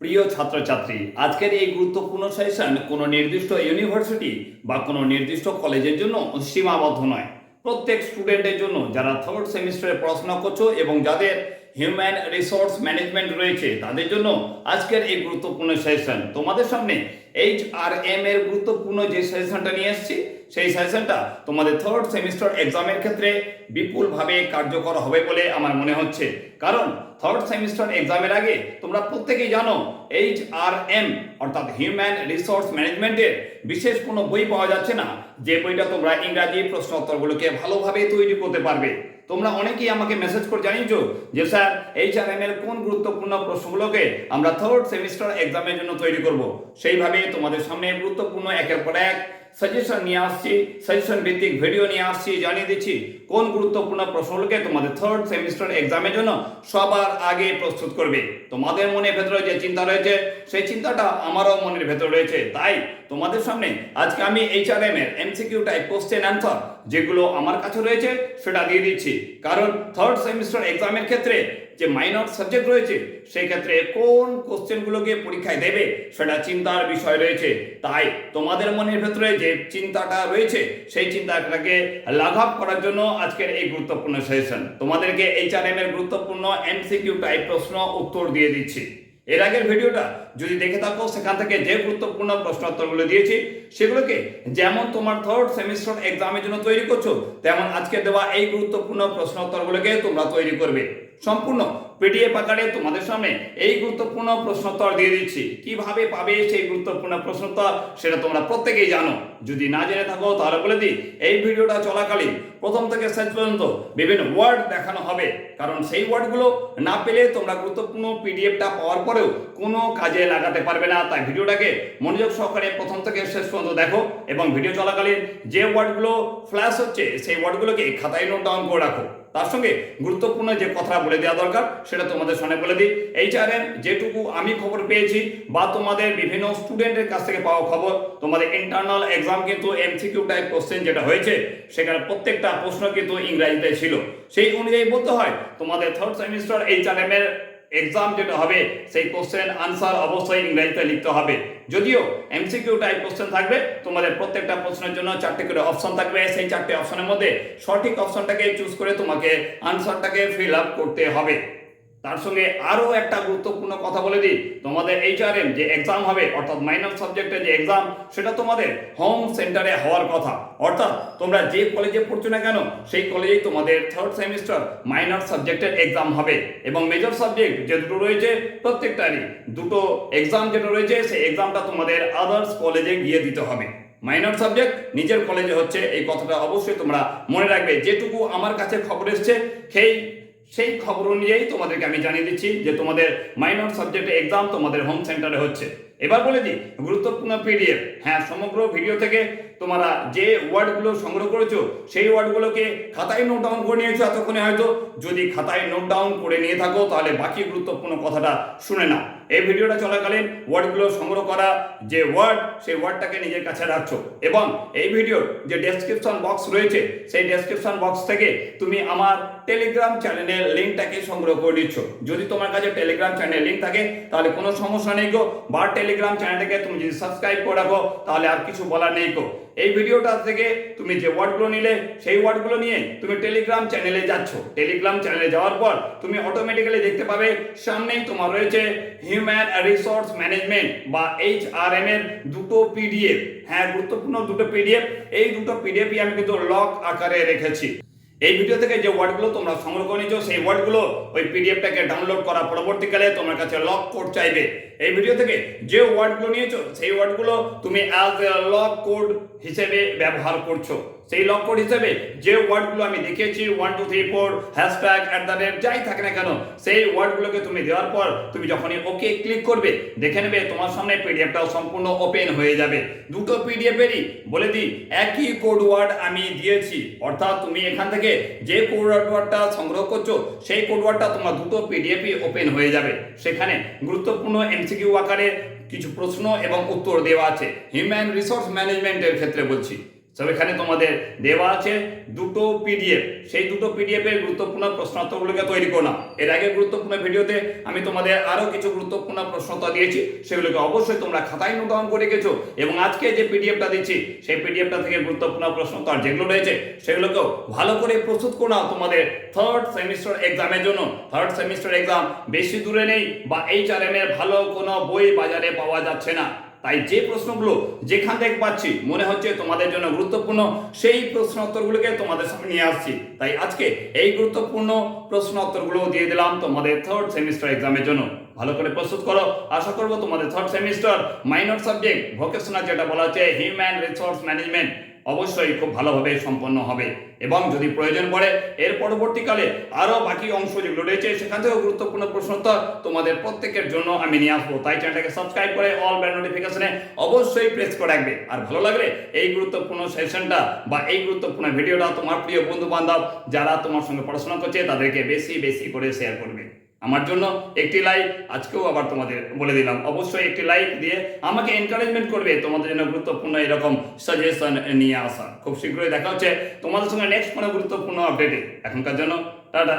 প্রিয় ছাত্রছাত্রী, আজকের এই গুরুত্বপূর্ণ সেশন কোনো নির্দিষ্ট ইউনিভার্সিটি বা কোনো নির্দিষ্ট কলেজের জন্য সীমাবদ্ধ নয়। প্রত্যেক স্টুডেন্টের জন্য যারা থার্ড সেমিস্টারে পড়াশোনা করছ এবং যাদের হিউম্যান রিসোর্স ম্যানেজমেন্ট রয়েছে, তাদের জন্য আজকের এই গুরুত্বপূর্ণ সেশন তোমাদের সামনে এইচ আর এম এর গুরুত্বপূর্ণ যে সেশনটা নিয়ে এসেছি সেই সাজেশনটা তোমাদের থার্ড সেমিস্টার এক্সামের ক্ষেত্রে বিপুলভাবে কার্যকর হবে বলে আমার মনে হচ্ছে। কারণ থার্ড সেমিস্টার এক্সামের আগে তোমরা প্রত্যেকেই জানো এইচ আর এম অর্থাৎ হিউম্যান রিসোর্স ম্যানেজমেন্টের বিশেষ কোনো বই পাওয়া যাচ্ছে না। যে বইটা তোমরা ইংরাজি প্রশ্ন উত্তরগুলোকে ভালোভাবে তৈরি করতে পারবে। তোমরা অনেকেই আমাকে মেসেজ করে, জানিয়েছো যে, স্যার এম এর কোন গুরুত্বপূর্ণ প্রশ্নগুলোকে আমরা থার্ড সেমিস্টার এক্সামের জন্য তৈরি করব? সেইভাবে তোমাদের সামনে গুরুত্বপূর্ণ একের পর এক সাজেশন নিয়ে আসছি সাজেশন ভিত্তিক ভিডিও নিয়ে আসছি, জানিয়ে দিচ্ছি কোন গুরুত্বপূর্ণ প্রশ্নগুলোকে তোমাদের থার্ড সেমিস্টার এক্সামের জন্য সবার আগে প্রস্তুত করবে। তোমাদের মনের ভেতরে যে চিন্তা রয়েছে, সেই চিন্তাটা আমারও মনের ভেতরে রয়েছে। তাই তোমাদের সামনে আজকে আমি এইচআরএম এর এমসিকিউ টাইপ কোশ্চেন অ্যান্সার যেগুলো আমার কাছে রয়েছে, সেটা দিয়ে দিচ্ছি। কারণ থার্ড সেমিস্টার এক্সামের ক্ষেত্রে যে মাইনর সাবজেক্ট রয়েছে সেই ক্ষেত্রে কোন কোশ্চেনগুলোকে পরীক্ষায় দেবে, সেটা চিন্তার বিষয় রয়েছে। তাই তোমাদের মনের ভেতরে যে চিন্তাটা রয়েছে, সেই চিন্তাটাকে লাঘব করার জন্য আজকের এই গুরুত্বপূর্ণ সেশন তোমাদেরকে এইচআরএম এর গুরুত্বপূর্ণ এমসিকিউ টাইপ প্রশ্ন উত্তর দিয়ে দিচ্ছি। এর আগের ভিডিওটা যদি দেখে থাকো, সেখান থেকে যে গুরুত্বপূর্ণ প্রশ্নোত্তরগুলো দিয়েছি, সেগুলোকে যেমন তোমার থার্ড সেমিস্টার এক্সামের জন্য তৈরি করছ, তেমন আজকে দেওয়া এই গুরুত্বপূর্ণ প্রশ্ন প্রশ্নোত্তরগুলোকে তোমরা তৈরি করবে। সম্পূর্ণ পিডিএফ আকারে তোমাদের সামনে এই গুরুত্বপূর্ণ প্রশ্নোত্তর দিয়ে দিচ্ছি। কীভাবে পাবে সেই গুরুত্বপূর্ণ প্রশ্নোত্তর সেটা তোমরা প্রত্যেকেই জানো। যদি না জেনে থাকো, তাহলে বলে দিই, এই ভিডিওটা চলাকালীন প্রথম থেকে শেষ পর্যন্ত বিভিন্ন ওয়ার্ড দেখানো হবে। কারণ সেই ওয়ার্ডগুলো না পেলে তোমরা গুরুত্বপূর্ণ পিডিএফটা পাওয়ার পরেও কোনো কাজে লাগাতে পারবে না। তাই ভিডিওটাকে মনোযোগ সহকারে প্রথম থেকে শেষ পর্যন্ত দেখো এবং ভিডিও চলাকালীন যে ওয়ার্ডগুলো ফ্ল্যাশ হচ্ছে, সেই ওয়ার্ডগুলোকে খাতায় নোট ডাউন করে রাখো। তার সঙ্গে গুরুত্বপূর্ণ যে কথা বলে দেওয়া দরকার, সেটা তোমাদের সামনে বলে দিই। এইচআরএম, যেটুকু আমি খবর পেয়েছি বা তোমাদের বিভিন্ন স্টুডেন্টের কাছ থেকে পাওয়া খবর, তোমাদের ইন্টারনাল এক্সাম কিন্তু এমসিকিউ টাইপ কোশ্চেন যেটা হয়েছে, সেখানে প্রত্যেকটা প্রশ্ন কিন্তু ইংরাজিতে ছিল। সেই অনুযায়ী বলতে হয়, তোমাদের থার্ড সেমিস্টার এইচআরএম এর এক্সাম যেটা হবে, সেই কোশ্চেন আনসার অবশ্যই ইংরেজিতে লিখতে হবে। যদিও এমসিকিউ টাইপ কোশ্চেন থাকবে, তোমাদের প্রত্যেকটা প্রশ্নের জন্য চারটে করে অপশন থাকবে। সেই চারটে অপশনের মধ্যে সঠিক অপশনটাকে চুজ করে তোমাকে আনসারটাকে ফিল আপ করতে হবে। তার সঙ্গে আরও একটা গুরুত্বপূর্ণ কথা বলে দিই। তোমাদের এইচআরএম যে এক্সাম হবে, অর্থাৎ মাইনর সাবজেক্টের যে এক্সাম সেটা তোমাদের হোম সেন্টারে হওয়ার কথা। অর্থাৎ তোমরা যে কলেজে পড়ছো না কেন, সেই কলেজেই তোমাদের থার্ড সেমিস্টার মাইনর সাবজেক্টের এক্সাম হবে। এবং মেজর সাবজেক্ট যে দুটো রয়েছে প্রত্যেকটারই, দুটো এক্সাম যেটা রয়েছে, সেই এক্সামটা তোমাদের আদার্স কলেজে গিয়ে দিতে হবে। মাইনর সাবজেক্ট নিজের কলেজে হচ্ছে, এই কথাটা অবশ্যই তোমরা মনে রাখবে। যেটুকু আমার কাছে খবর এসছে, সেই সেই খবর অনুযায়ী তোমাদেরকে আমি জানিয়ে দিচ্ছি যে তোমাদের মাইনর সাবজেক্টে এক্সাম তোমাদের হোম সেন্টারে হচ্ছে। এবার বলে দিই, গুরুত্বপূর্ণ পিডিএফ হ্যাঁ সমগ্র ভিডিও থেকে তোমরা যে ওয়ার্ডগুলো সংগ্রহ করেছ, সেই ওয়ার্ডগুলোকে খাতায় নোট ডাউন করে নিয়েছো এতক্ষণে হয়তো। যদি খাতায় নোট ডাউন করে নিয়ে থাকো, তাহলে বাকি গুরুত্বপূর্ণ কথাটা শুনে নাও। এই ভিডিওটা চলাকালীন ওয়ার্ডগুলো সংগ্রহ করা, যে ওয়ার্ড, সেই ওয়ার্ডটাকে নিজের কাছে রাখছো। এবং এই ভিডিওর যে ডেসক্রিপশন বক্স রয়েছে, সেই ডেসক্রিপশন বক্স থেকে তুমি আমার টেলিগ্রাম চ্যানেলের লিঙ্কটাকে সংগ্রহ করে নিচ্ছ। যদি তোমার কাছে টেলিগ্রাম চ্যানেল লিঙ্ক থাকে, তাহলে কোনো সমস্যা নেই গো। বা টেলিগ্রাম চ্যানেলটাকে তুমি যদি সাবস্ক্রাইব করে রাখো, তাহলে আর কিছু বলার নেই গো। এই ভিডিওটা থেকে তুমি যে ওয়ার্ডগুলো নিলে, সেই ওয়ার্ডগুলো নিয়ে তুমি টেলিগ্রাম চ্যানেলে যাচ্ছ। টেলিগ্রাম চ্যানেলে যাওয়ার পর তুমি অটোমেটিক্যালি দেখতে পাবে, সামনেই তোমার রয়েছে হিউম্যান রিসোর্স ম্যানেজমেন্ট বা এইচ আর এম এর দুটো পিডিএফ হ্যাঁ গুরুত্বপূর্ণ দুটো পিডিএফ এই দুটো পিডিএফই আমি কিন্তু লক আকারে রেখেছি। এই ভিডিও থেকে যে ওয়ার্ডগুলো তোমরা সংগ্রহ করে নিচ্ছ সেই ওয়ার্ডগুলো ওই পিডিএফটাকে ডাউনলোড করা পরবর্তীকালে তোমার কাছে লক কোড চাইবে। এই ভিডিও থেকে যে ওয়ার্ডগুলো নিয়েছো, সেই ওয়ার্ডগুলো তুমি অ্যাজ লক কোড হিসেবে ব্যবহার করছ। সেই লক কোড হিসেবে যে ওয়ার্ডগুলো আমি দেখিয়েছি one two three four hashtag at the rate যাই থাকে না কেন, সেই ওয়ার্ডগুলোকে তুমি দেওয়ার পর তুমি যখনই ওকে ক্লিক করবে, দেখে নেবে তোমার সামনে পিডিএফটাও সম্পূর্ণ ওপেন হয়ে যাবে। দুটো পিডিএফেরই বলে দিই, একই কোড ওয়ার্ড আমি দিয়েছি। অর্থাৎ তুমি এখান থেকে যে কোড ওয়ার্ডটা সংগ্রহ করছ, সেই কোড ওয়ার্ডটা তোমার দুটো পিডিএফই ওপেন হয়ে যাবে। সেখানে গুরুত্বপূর্ণ এমসিকিউ আকারে কিছু প্রশ্ন এবং উত্তর দেওয়া আছে। হিউম্যান রিসোর্স ম্যানেজমেন্টের ক্ষেত্রে বলছি। সব এখানে তোমাদের দেওয়া আছে দুটো পিডিএফ সেই দুটো পিডিএফ এর গুরুত্বপূর্ণ প্রশ্নোত্তরগুলোকে তৈরি করো না। এর আগে গুরুত্বপূর্ণ ভিডিওতে আমি তোমাদের আরও কিছু গুরুত্বপূর্ণ প্রশ্নোত্তর দিয়েছি। সেগুলোকে অবশ্যই তোমরা খাতায় নোট ডাউন করে রেখেছো। এবং আজকে যে পিডিএফটা দিচ্ছি, সেই পিডিএফটা থেকে গুরুত্বপূর্ণ প্রশ্নোত্তর যেগুলো রয়েছে, সেগুলোকেও ভালো করে প্রস্তুত করো নাও তোমাদের থার্ড সেমিস্টার এক্সামের জন্য। থার্ড সেমিস্টার এক্সাম বেশি দূরে নেই বা এই চারেনের ভালো কোনো বই বাজারে পাওয়া যাচ্ছে না। তাই যে প্রশ্নগুলো যেখান থেকে পাচ্ছি মনে হচ্ছে তোমাদের জন্য গুরুত্বপূর্ণ, সেই প্রশ্ন উত্তরগুলোকে তোমাদের সামনে নিয়ে আসছি। তাই আজকে এই গুরুত্বপূর্ণ প্রশ্ন উত্তরগুলো দিয়ে দিলাম তোমাদের থার্ড সেমিস্টার এক্সামের জন্য। ভালো করে প্রস্তুত করো। আশা করব তোমাদের third semester minor subject vocational যেটা বলা হচ্ছে হিউম্যান রিসোর্স ম্যানেজমেন্ট অবশ্যই খুব ভালোভাবে সম্পন্ন হবে। এবং যদি প্রয়োজন পড়ে, এর পরবর্তীকালে আরও বাকি অংশ যেগুলো রয়েছে, সেখান থেকেও গুরুত্বপূর্ণ প্রশ্নোত্তর তোমাদের প্রত্যেকের জন্য আমি নিয়ে আসব। তাই চ্যানেলটাকে সাবস্ক্রাইব করে অল বেল নোটিফিকেশনে অবশ্যই প্রেস করে রাখবে। আর ভালো লাগলে এই গুরুত্বপূর্ণ সেশনটা বা এই গুরুত্বপূর্ণ ভিডিওটা তোমার প্রিয় বন্ধু বান্ধব যারা তোমার সঙ্গে পড়াশোনা করছে, তাদেরকে বেশি বেশি করে শেয়ার করবে। আমার জন্য একটি লাইক আজকেও আবার তোমাদের বলে দিলাম। অবশ্যই একটি লাইক দিয়ে আমাকে এনকারেজমেন্ট করবে, তোমাদের জন্য গুরুত্বপূর্ণ এরকম সাজেশন নিয়ে আসা খুব শীঘ্রই দেখা হচ্ছে। তোমাদের সঙ্গে নেক্সট কোনো গুরুত্বপূর্ণ আপডেটে এখনকার জন্য, টাটা।